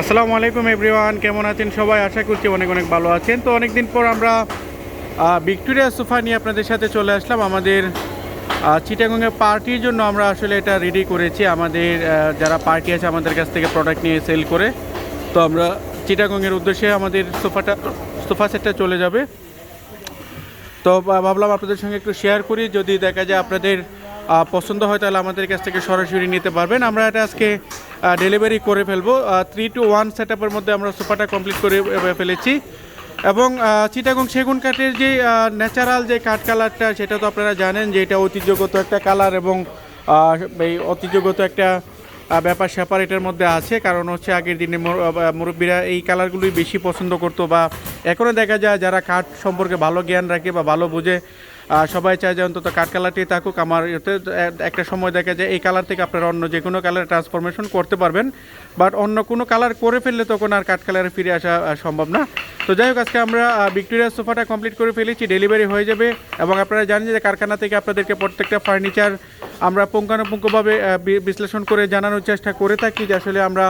আসসালামু আলাইকুম এভরিওয়ান, কেমন আছেন সবাই? আশা করছি অনেক অনেক ভালো আছেন। তো অনেক দিন পর আমরা ভিক্টোরিয়া সোফা নিয়ে আপনাদের সাথে চলে আসলাম। আমাদের চিটাগংয়ের পার্টির জন্য আমরা আসলে এটা রেডি করেছি। আমাদের যারা পার্টি আছে আমাদের কাছ থেকে প্রোডাক্ট নিয়ে সেল করে। তো আমরা চিটাগংয়ের উদ্দেশ্যে আমাদের সোফাটা, সোফা সেটটা চলে যাবে। তো ভাবলাম আপনাদের সঙ্গে একটু শেয়ার করি। যদি দেখা যায় আপনাদের পছন্দ হয়, তাহলে আমাদের কাছ থেকে সরাসরি নিতে পারবেন। আমরা এটা আজকে ডেলিভারি করে ফেলব। থ্রি টু ওয়ান সেট মধ্যে আমরা সোফাটা কমপ্লিট করে ফেলেছি। এবং চিটাগং সেগুন কাঠের যে ন্যাচারাল যে কাঠ কালারটা, সেটা তো আপনারা জানেন যে এটা ঐতিহ্যগত একটা কালার এবং এই ঐতিহ্যগত একটা ব্যাপার স্যাপার এটার মধ্যে আছে। কারণ হচ্ছে আগের দিনে মুরব্বীরা এই কালারগুলোই বেশি পছন্দ করতো বা এখনও দেখা যায় যারা কাঠ সম্পর্কে ভালো জ্ঞান রাখে বা ভালো বুঝে সবাই চায় যে অন্তত কাঠ কালারটি থাকুক। আমার এতে একটা সময় দেখা যায় এই কালার থেকে আপনারা অন্য যে কোনো কালার ট্রান্সফরমেশন করতে পারবেন। বাট অন্য কোনো কালার করে ফেললে তখন আর কাঠ কালারে ফিরে আসা সম্ভব না। তো যাই হোক, আজকে আমরা ভিক্টোরিয়া সোফাটা কমপ্লিট করে ফেলেছি ডেলিভারি হয়ে যাবে। এবং আপনারা জানেন যে কারখানা থেকে আপনাদেরকে প্রত্যেকটা ফার্নিচার আমরা পুঙ্খানুপুঙ্খভাবে বিশ্লেষণ করে জানানোর চেষ্টা করে থাকি যে আসলে আমরা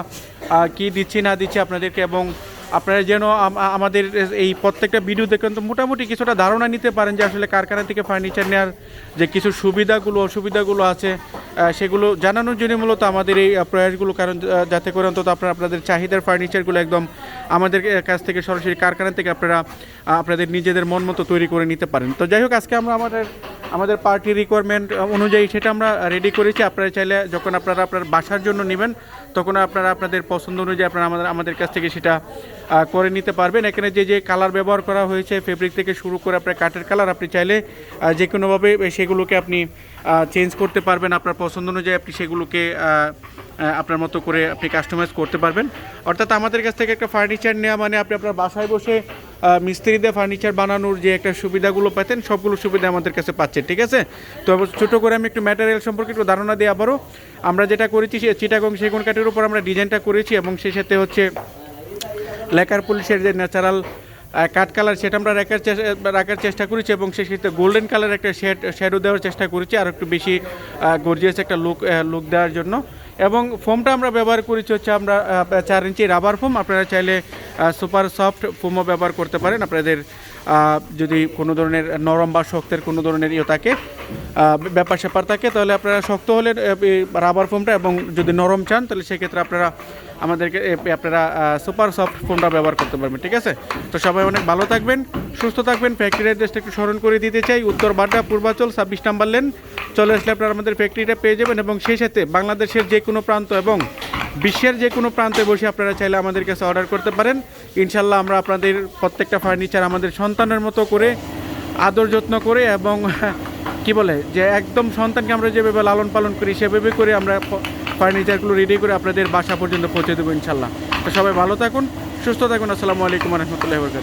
কি দিচ্ছি, না দিচ্ছি আপনাদেরকে। এবং আপনারা যেন আমাদের এই প্রত্যেকটা ভিডিও দেখেন তো মোটামুটি কিছুটা ধারণা নিতে পারেন যে আসলে কারখানা থেকে ফার্নিচার নেওয়ার যে কিছু সুবিধাগুলো, অসুবিধাগুলো আছে সেগুলো জানানোর জন্য মূলত আমাদের এই প্রয়াসগুলো, কারণ যাতে করে অন্তত আপনারা আপনাদের চাহিদার ফার্নিচারগুলো একদম আমাদের কাছ থেকে সরাসরি কারখানা থেকে আপনারা আপনাদের নিজেদের মন মতো তৈরি করে নিতে পারেন। তো যাই হোক, আজকে আমরা আমাদের আমাদের পার্টি রিকোয়ারমেন্ট অনুযায়ী সেটা আমরা রেডি করেছি। আপনারা চাইলে যখন আপনারা আপনার বাসার জন্য নেবেন, তখন আপনারা আপনাদের পছন্দ অনুযায়ী আপনারা আমাদের আমাদের কাছ থেকে সেটা করে নিতে পারবেন। এখানে যে যে কালার ব্যবহার করা হয়েছে ফেব্রিক থেকে শুরু করে আপনার কাঠের কালার আপনি চাইলে যে কোনোভাবে সেগুলোকে আপনি চেঞ্জ করতে পারবেন। আপনার পছন্দ অনুযায়ী আপনি সেগুলোকে আপনার মতো করে আপনি কাস্টমাইজ করতে পারবেন। অর্থাৎ আমাদের কাছ থেকে একটা ফার্নিচার নেওয়া মানে আপনি আপনার বাসায় বসে মিস্ত্রিদের ফার্নিচার বানানোর যে একটা সুবিধাগুলো পেতেন, সবগুলো সুবিধা আমাদের কাছে পাচ্ছেন। ঠিক আছে? তো ছোটো করে আমি একটু ম্যাটেরিয়াল সম্পর্কে একটু ধারণা দিই আবারও আমরা যেটা করেছি সে চিটাগং সেগুন কাঠের উপর আমরা ডিজাইনটা করেছি এবং সেই সাথে হচ্ছে লেকার পুলিশের যে ন্যাচারাল কাঠ কালার সেটা আমরা রাখার চেষ্টা রাখার চেষ্টা করেছি এবং সেই সাথে গোল্ডেন কালার একটা শেড শ্যাডো দেওয়ার চেষ্টা করেছি। আর একটু বেশি গর্জিয়াস একটা লুক লুক দেওয়ার জন্য। এবং ফোমটা আমরা ব্যবহার করেছি হচ্ছে আমরা চার ইঞ্চি রাবার ফোম, আপনারা চাইলে সুপার সফট ফোমও ব্যবহার করতে পারেন। আপনাদের যদি কোনো ধরনের নরম বা শক্তের কোনো ধরনের ইয়ে থাকে ব্যাপার স্যাপার থাকে, তাহলে আপনারা শক্ত হলে রাবার ফোমটা এবং যদি নরম চান, তাহলে সেক্ষেত্রে আপনারা আমাদেরকে আপনারা সুপার সফট ফোনটা ব্যবহার করতে পারবেন, ঠিক আছে? তো সবাই অনেক ভালো থাকবেন, সুস্থ থাকবেন, ফ্যাক্টরি অ্যাড্রেসটা একটু স্মরণ করে দিতে চাই, উত্তর বাড্ডা, পূর্বাচল, ছাব্বিশ নাম্বার লেন। চলে আসলে আপনারা আমাদের ফ্যাক্টরিটা পেয়ে যাবেন এবং সেই সাথে বাংলাদেশের যে কোনো প্রান্ত এবং বিশ্বের যে কোনো প্রান্তে বসে আপনারা চাইলে আমাদের কাছে অর্ডার করতে পারেন। ইনশাল্লাহ আমরা আপনাদের প্রত্যেকটা ফার্নিচার আমাদের সন্তানের মতো করে, আদর যত্ন করে এবং, কি বলে, যে একদম সন্তানকে আমরা যেভাবে লালন পালন করি, সেভাবে করে আমরা ফার্নিচারগুলো রেডি করে আপনাদের বাসা পর্যন্ত পৌঁছে দেবো ইনশাল্লাহ। তো সবাই ভালো থাকুন, সুস্থ থাকুন। আসসালামু আলাইকুম রহমতুল্লাহ